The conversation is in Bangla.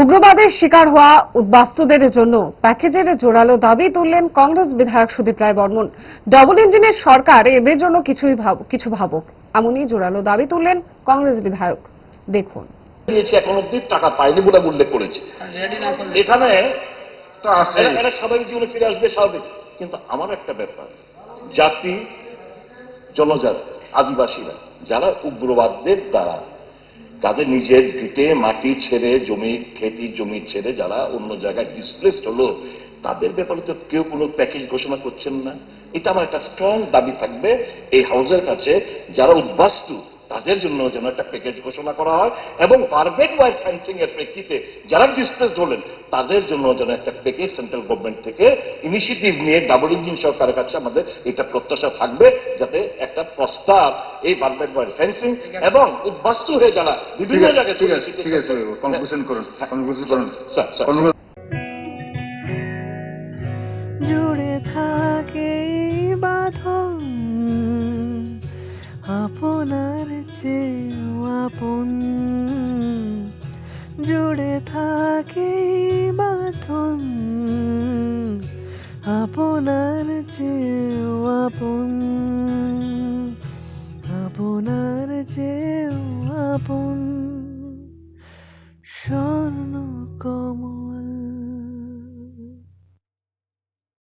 উগ্রবাদের শিকার হওয়া উদ্বাস্তুদের জন্য প্যাকেজের জোরালো দাবি তুললেন কংগ্রেস বিধায়ক সুদীপ রায় বর্মন। ডবল ইঞ্জিনের সরকার এদের জন্য কিছুই কিছু ভাবুক। এমনই জোরালো দাবি তুললেন কংগ্রেস বিধায়ক। দেখুন। এখন অব্দি টাকা পায়নি বলে উল্লেখ করেছি। এখানে তো আছে। এরা এরা স্বাভাবিক জীবনে ফিরে আসবে স্বাভাবিক। কিন্তু আমার একটা ব্যাপার জাতি জনজাতি আদিবাসীরা যারা উগ্রবাদদের দ্বারা তাদের নিজের ভিটে, মাটি ছেড়ে, জমি, খেতি, জমি ছেড়ে যারা অন্য জায়গায় ডিসপ্লেসড হলো, তাদের ব্যাপারে তো কেউ কোনো প্যাকেজ ঘোষণা করছেন না। এটা আমার একটা স্ট্রং দাবি থাকবে এই হাউসের কাছে, যারা উদ্বাস্তু, তাদের জন্য যেন একটা প্যাকেজ ঘোষণা করা হয় এবং পারবেট ওয়ার ফেন্সিং এর প্রেক্ষিতে যারা ডিসপ্লেসড হলেন, তাদের জন্য যেন একটা প্যাকেজ সেন্ট্রাল গভর্নমেন্ট থেকে ইনিশিয়েটিভ নিয়ে ডাবল ইঞ্জিন সরকারের কাছে আমাদের এটা প্রত্যাশা থাকবে, যাতে একটা প্রস্তাব এই পারবেট ওয়ার ফেন্সিং এবং উদ্বাস্তু হয়ে যারা ঠিক বিভিন্ন আছে জায়গায় ঠিক আছে ঠিক আছে কনক্লুশন করুন কনক্লুশন করুন। স্যার স্যার জুড়ে থাকে বাঁধন আপনার চেয়েও আপন। জুড়ে থাকে বাঁধন আপনার চেয়েও আপন। আপনার চেয়েও আপন স্বর্ণ